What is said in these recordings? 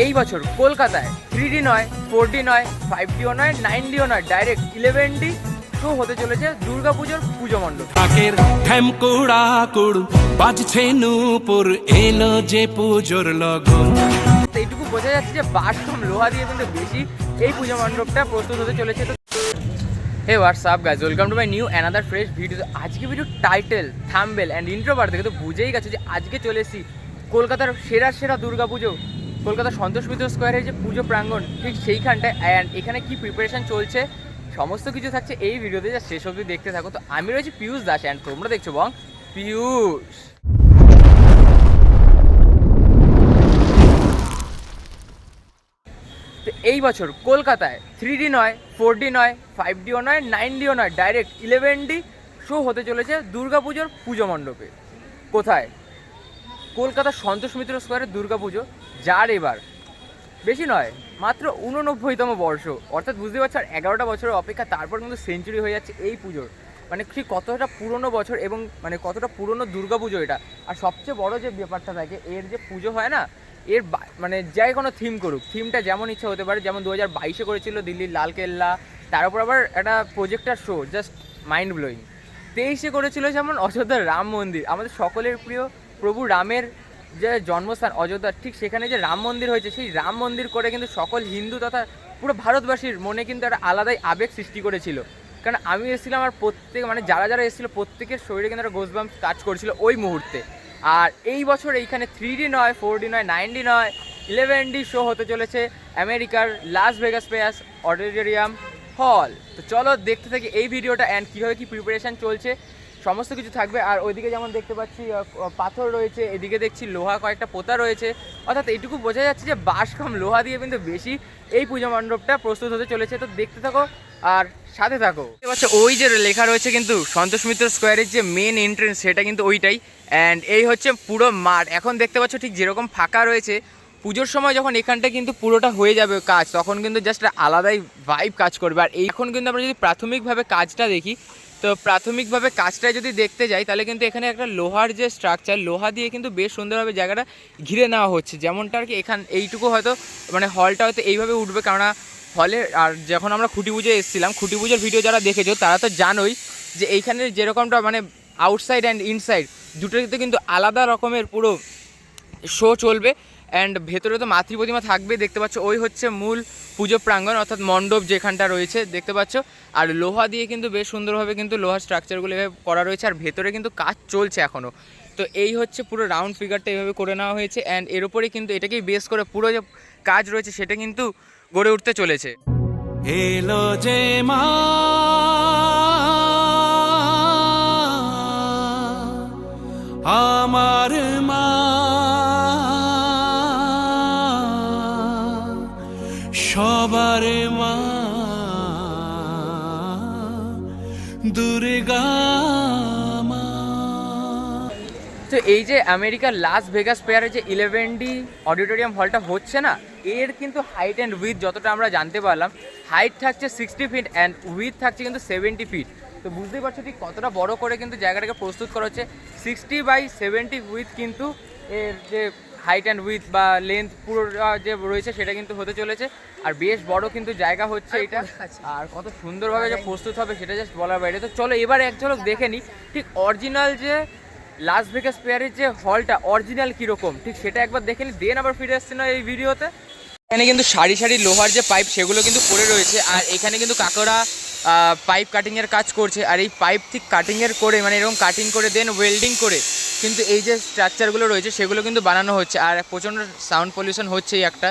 এই বছর কলকাতায় থ্রি ডি নয় ফোর ডি নয় ফাইভ ডিও নয় নাইন ডিও নয় ডাইরেক্ট ইলেভেন ডি শো হতে চলেছে দুর্গাপুজোর পুজো মণ্ডপ। কাকের ঢ্যামকুড়া কুড় বাজছে নূপুর এলো যে পুজোর লগন। এইটুকু বোঝা যাচ্ছে যে বাসম লোহা দিয়ে কিন্তু বেশি এই পুজো মণ্ডপটা প্রস্তুত হতে চলেছে। তো hey WhatsApp guys welcome to my new another fresh video আজকে ভিডিও টাইটেল থাম্বেল অ্যান্ড ইন্ট্রোবার থেকে তো বুঝেই গেছে যে আজকে চলে এসেছি কলকাতার সেরা সেরা দুর্গা পুজো কলকাতার সন্তোষ মিত্র স্কোয়ারের যে পুজো প্রাঙ্গণ, ঠিক সেইখানটায় অ্যান্ড এখানে কি প্রিপারেশন চলছে, সমস্ত কিছু থাকছে এই ভিডিওতে যা শেষ অবধি দেখতে থাকো। তো আমি রয়েছি পিয়ুষ দাস অ্যান্ড তোমরা দেখছ বং পিয়ুষ। তো এই বছর কলকাতায় থ্রি ডি নয় ফোর ডি নয় ফাইভ ডিও নয় নাইন ডিও নয় ডাইরেক্ট ইলেভেন ডি শো হতে চলেছে দুর্গাপুজোর পুজো মণ্ডপে। কোথায়? কলকাতার সন্তোষ মিত্র স্কোয়ারের দুর্গাপুজো। যার এবার। বেশি নয়, মাত্র উননব্বইতম বর্ষ। অর্থাৎ বুঝতে পারছ, আর এগারোটা বছরের অপেক্ষা, তারপর কিন্তু সেঞ্চুরি হয়ে যাচ্ছে এই পুজোর। মানে ঠিক কতটা পুরনো বছর এবং মানে কতটা পুরনো দুর্গা পুজো এটা। আর সবচেয়ে বড় যে ব্যাপারটা থাকে, এর যে পুজো হয় না, এর মানে যাই কোনো থিম করুক থিমটা যেমন ইচ্ছা হতে পারে, যেমন দু হাজার বাইশে করেছিল দিল্লির লালকেল্লা তার উপর আবার একটা projector show just mind blowing তেইশে করেছিল যেমন অযোধ্যার রাম মন্দির। আমাদের সকলের প্রিয় প্রভু রামের যে জন্মস্থান, অযোধ্যা, ঠিক সেখানে যে রাম মন্দির হয়েছে, সেই রাম মন্দির করে কিন্তু সকল হিন্দু তথা পুরো ভারতবাসীর মনে কিন্তু একটা আলাদাই আবেগ সৃষ্টি করেছিল। কারণ আমি এসেছিলাম আর প্রত্যেক মানে যারা যারা এসেছিল, প্রত্যেকের শরীরে কিন্তু একটা গোসবাম কাজ করছিল ওই মুহূর্তে। আর এই বছর এইখানে থ্রি ডি নয় ফোর ডি নয় নাইন ডি নয় ইলেভেন ডি শো হতে চলেছে আমেরিকার লাস ভেগাস পেয়াস অডিটোরিয়াম হল তো চলো দেখতে থাকি এই ভিডিওটা অ্যান্ড কীভাবে কী প্রিপারেশান চলছে। সমস্ত কিছু থাকবে। আর ওইদিকে যেমন দেখতে পাচ্ছি পাথর রয়েছে, এদিকে দেখছি লোহা, কয়েকটা পোতা রয়েছে। অর্থাৎ এইটুকু বোঝা যাচ্ছে যে বাঁশ কম লোহা দিয়ে কিন্তু বেশি এই পুজো মণ্ডপটা প্রস্তুত হতে চলেছে। তো দেখতে থাকো আর সাথে থাকো। দেখতে পাচ্ছ, ওই যে লেখা রয়েছে কিন্তু সন্তোষ মিত্র স্কোয়ারের যে মেন এন্ট্রেন্স সেটা কিন্তু ওইটাই। অ্যান্ড এই হচ্ছে পুরো মাঠ। এখন দেখতে পাচ্ছ ঠিক যেরকম ফাঁকা রয়েছে। পুজোর সময় যখন এখানটা কিন্তু পুরোটা হয়ে যাবে কাজ, তখন কিন্তু জাস্ট আলাদাই ভাইব কাজ করবে। আর এখন কিন্তু আমরা যদি প্রাথমিকভাবে কাজটা দেখি তো প্রাথমিকভাবে কাজটা যদি দেখতে যাই, তাহলে কিন্তু এখানে একটা লোহার যে স্ট্রাকচার লোহা দিয়ে কিন্তু বেশ সুন্দরভাবে জায়গাটা ঘিরে নেওয়া হচ্ছে। যেমনটা আর কি এখান, এইটুকু হয়তো মানে হলটা হয়তো এইভাবে উঠবে, কেননা হলে আর যখন আমরা খুঁটি পুজো এসেছিলাম, খুঁটি পুজোর ভিডিও যারা দেখেছ, তারা তো জানোই যে এইখানে যেরকমটা মানে আউটসাইড অ্যান্ড ইনসাইড দুটোতে কিন্তু আলাদা রকমের পুরো শো চলবে। অ্যান্ড ভেতরে তো মাতৃ প্রতিমা থাকবে দেখতে পাচ্ছ, ওই হচ্ছে মূল পুজো প্রাঙ্গণ, অর্থাৎ মণ্ডপ যেখানটা রয়েছে, দেখতে পাচ্ছ। আর লোহা দিয়ে কিন্তু বেশ সুন্দরভাবে কিন্তু লোহার স্ট্রাকচারগুলো এভাবে করা রয়েছে, আর ভেতরে কিন্তু কাজ চলছে এখনও তো এই হচ্ছে পুরো রাউন্ড ফিগারটা এইভাবে করে নেওয়া হয়েছে অ্যান্ড এর উপরে কিন্তু এটাকেই বেস করে পুরো যে কাজ রয়েছে, সেটা কিন্তু গড়ে উঠতে চলেছে। এলো যে মা তো এই যে আমেরিকার লাস ভেগাস পেয়ারে যে ইলেভেন ডি অডিটোরিয়াম হলটা হচ্ছে না, এর কিন্তু হাইট অ্যান্ড উইথ যতটা আমরা জানতে পারলাম হাইট থাকছে সিক্সটি ফিট অ্যান্ড উইথ থাকছে কিন্তু সেভেন্টি ফিট তো বুঝতেই পারছ ঠিক কতটা বড় করে কিন্তু জায়গাটাকে প্রস্তুত করা হচ্ছে। সিক্সটি বাই সেভেন্টি উইথ কিন্তু এর যে হাইট অ্যান্ড উইথ বা লেন্থ পুরো যে রয়েছে সেটা কিন্তু হতে চলেছে। আর বেশ বড় কিন্তু জায়গা হচ্ছে এটা। আর কত সুন্দরভাবে যে প্রস্তুত হবে সেটা জাস্ট বলার বাইরে। তো চলো এবার এক ঝলক দেখে নিই ঠিক অরিজিনাল যে লাস ভেগাস পেয়ারের যে হলটা অরিজিনাল কীরকম? ঠিক সেটা একবার দেখে নিই দেন আবার ফিরে আসছে না এই ভিডিওতে এখানে কিন্তু সারি সারি লোহার যে পাইপ সেগুলো কিন্তু পড়ে রয়েছে। আর এখানে কিন্তু কাকরা পাইপ কাটিংয়ের কাজ করছে। আর এই পাইপ ঠিক কাটিংয়ের করে মানে এরকম কাটিং করে দেন ওয়েল্ডিং করে, কিন্তু এই যে স্ট্রাকচারগুলো রয়েছে, সেগুলো কিন্তু বানানো হচ্ছে। আর প্রচণ্ড সাউন্ড পলিউশন হচ্ছেই একটা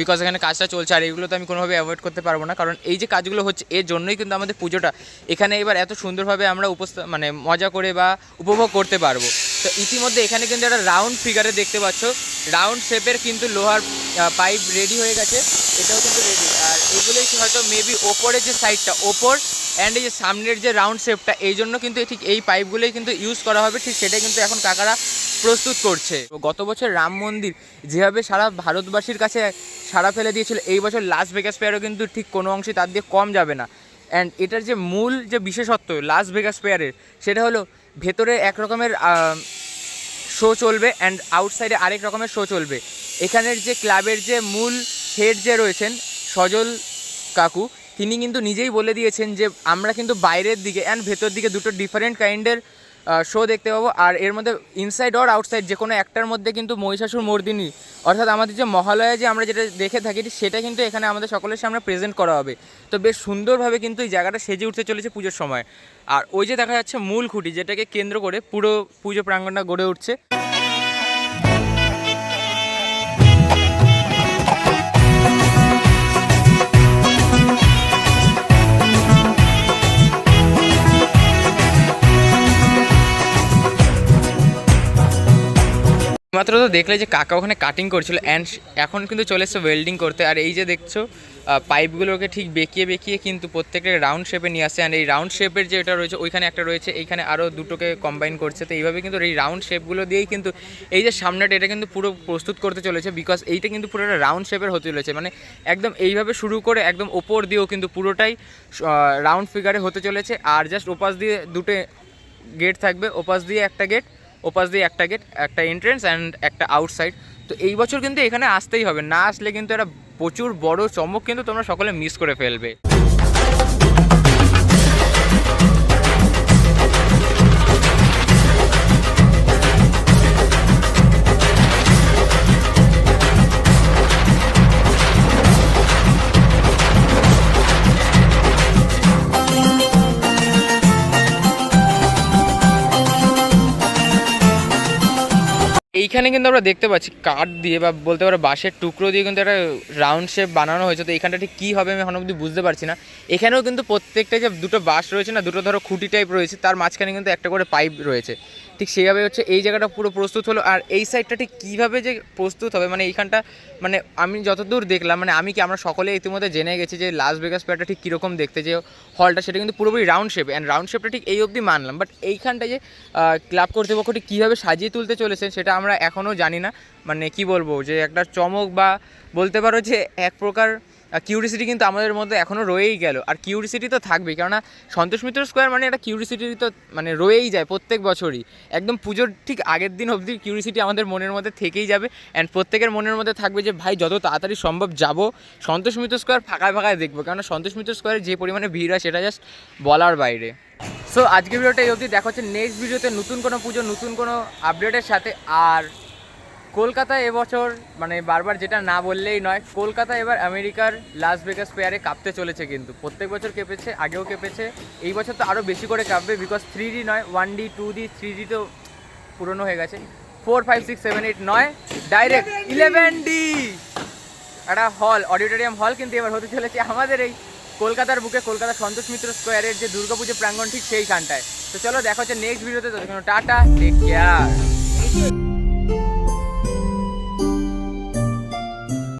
বিকজ এখানে কাজটা চলছে। আর এগুলো তো আমি কোনোভাবে অ্যাভয়েড করতে পারব না। কারণ এই যে কাজগুলো হচ্ছে, এর জন্যই কিন্তু আমাদের পুজোটা, এখানে এবার এত সুন্দরভাবে আমরা উপস্থ মানে মজা করে বা উপভোগ করতে পারব। তো ইতিমধ্যে এখানে কিন্তু একটা রাউন্ড ফিগারে দেখতে পাচ্ছ। রাউন্ড শেপের কিন্তু লোহার পাইপ রেডি হয়ে গেছে। এটাও কিন্তু রেডি এগুলোই কি হয়তো মেবি ওপরের যে সাইডটা ওপর অ্যান্ড এই যে সামনের যে রাউন্ড শেপটা এই জন্য কিন্তু ঠিক এই পাইপগুলোই কিন্তু ইউজ করা হবে, ঠিক সেটাই কিন্তু এখন কাকারা প্রস্তুত করছে। গত বছর রাম মন্দির যেভাবে সারা ভারতবাসীর কাছে সারা ফেলে দিয়েছিল, এই বছর লাস ভেগাস পেয়ারও কিন্তু ঠিক কোনো অংশে তার দিয়ে কম যাবে না। অ্যান্ড এটার যে মূল যে বিশেষত্ব লাস ভেগাস পেয়ারের সেটা হলো ভেতরে এক রকমের শো চলবে অ্যান্ড আউটসাইডে আরেক রকমের শো চলবে। এখানের যে ক্লাবের যে মূল হেড যে রয়েছেন সজল কাকু, তিনি কিন্তু নিজেই বলে দিয়েছেন যে, আমরা কিন্তু বাইরের দিকে অ্যান্ড ভেতর দিকে দুটো ডিফারেন্ট কাইন্ডের শো দেখতে পাবো। আর এর মধ্যে ইনসাইড অর আউটসাইড যে কোনো একটার মধ্যে কিন্তু মহিষাসুর মর্দিনী, অর্থাৎ আমাদের যে মহালয়া যে আমরা যেটা দেখে থাকি, সেটা কিন্তু এখানে আমাদের সকলের সামনে প্রেজেন্ট করা হবে। তো বেশ সুন্দরভাবে কিন্তু এই জায়গাটা সেজে উঠতে চলেছে পুজোর সময়। আর ওই যে দেখা যাচ্ছে মূল খুঁটি, যেটাকে কেন্দ্র করে পুরো পুজো প্রাঙ্গণটা গড়ে উঠছে। মাত্র তো দেখলে যে কাকা ওখানে কাটিং করছিল অ্যান্ড এখন কিন্তু চলে এসছে ওয়েল্ডিং করতে। আর এই যে দেখছ পাইপগুলোকে ঠিক বেঁকিয়ে বেঁকিয়ে কিন্তু প্রত্যেকটা রাউন্ড শেপে নিয়ে আসছে অ্যান্ড এই রাউন্ড শেপের যে এটা রয়েছে, ওইখানে একটা রয়েছে, এইখানে আরও দুটোকে কম্বাইন করছে। তো এইভাবে কিন্তু এই রাউন্ড শেপগুলো দিয়েই কিন্তু এই যে সামনেটা, এটা কিন্তু পুরো প্রস্তুত করতে চলেছে বিকজ এইটা কিন্তু পুরো একটা রাউন্ড শেপের হতে চলেছে। মানে একদম এইভাবে শুরু করে একদম ওপর দিয়েও কিন্তু পুরোটাই রাউন্ড ফিগারে হতে চলেছে। আর জাস্ট ওপাশ দিয়ে দুটো গেট থাকবে, ওপাশ দিয়ে একটা গেট ওপাশ দিয়ে একটা গেট একটা এন্ট্রেন্স অ্যান্ড একটা আউটসাইড তো এই বছর কিন্তু এখানে আসতেই হবে। না আসলে কিন্তু একটা প্রচুর বড় চমক কিন্তু তোমরা সকলে মিস করে ফেলবে। এইখানে কিন্তু আমরা দেখতে পাচ্ছি কাঠ দিয়ে বা বলতে পারো বাঁশের টুকরো দিয়ে কিন্তু একটা রাউন্ড শেপ বানানো হয়েছে। তো এখানটা ঠিক কী হবে আমি এখন অবধি বুঝতে পারছি না। এখানেও কিন্তু প্রত্যেকটা যে দুটো বাঁশ রয়েছে না, দুটো ধরো খুঁটি টাইপ রয়েছে, তার মাঝখানে কিন্তু একটা করে পাইপ রয়েছে। ঠিক সেইভাবে হচ্ছে এই জায়গাটা পুরো প্রস্তুত হলো। আর এই সাইডটা ঠিক কীভাবে যে প্রস্তুত হবে মানে এইখানটা মানে আমি যতদূর দেখলাম মানে আমি কি আমরা সকলে ইতিমধ্যে জেনে গেছি যে লাস ভেগাস প্যাডটা ঠিক কীরকম দেখতে, যে হলটা সেটা কিন্তু পুরোপুরি রাউন্ড শেপ অ্যান্ড রাউন্ড শেপটা ঠিক এই অবধি মানলাম। বাট এইখানটা যে ক্লাব কর্তৃপক্ষ ঠিক কীভাবে সাজিয়ে তুলতে চলেছে সেটা আমরা এখনও জানি না। মানে কি বলব, যে একটা চমক বা বলতে পারো যে এক প্রকার কিউরিসিটি কিন্তু আমাদের মধ্যে এখনও রয়েই গেল। আর কিউরিসিটি তো থাকবেই, কেননা সন্তোষ মিত্র স্কোয়ার মানে একটা কিউরিসিটি তো মানে রয়েই যায় প্রত্যেক বছরই। একদম পুজোর ঠিক আগের দিন অবধি কিউরিসিটি আমাদের মনের মধ্যে থেকেই যাবে। অ্যান্ড প্রত্যেকের মনের মধ্যে থাকবে যে, ভাই, যত তাড়াতাড়ি সম্ভব যাব। সন্তোষ মিত্র স্কোয়ার ফাঁকায় ফাঁকায় দেখব, কেননা সন্তোষ মিত্র স্কোয়ারে যে পরিমাণে ভিড় হয়, সেটা জাস্ট বলার বাইরে। সো আজকের ভিডিওটা এই অবধি। দেখা হচ্ছে নেক্সট ভিডিওতে নতুন কোনো পুজো, নতুন কোনো আপডেটের সাথে। আর কলকাতায় এবছর মানে বারবার যেটা না বললেই নয়, কলকাতা এবার আমেরিকার লাস ভেগাস পেয়ারে কাঁপতে চলেছে কিন্তু। প্রত্যেক বছর কেঁপেছে, আগেও কেঁপেছে। এই বছর তো আরও বেশি করে কাঁপবে বিকজ থ্রি ডি নয় one D two D three D তো পুরনো হয়ে গেছে। Four five six seven eight নয় ডাইরেক্ট ইলেভেন ডি একটা হল অডিটোরিয়াম হল কিন্তু এবার হতে চলেছে আমাদের এই কলকাতার বুকে, কলকাতা সন্তোষ মিত্র স্কোয়ারের যে দুর্গাপুজো প্রাঙ্গণ ঠিক সেইখানটায়। তো চলো দেখা হচ্ছে নেক্সট ভিডিওতে ততক্ষণ টাটা টেক কেয়ার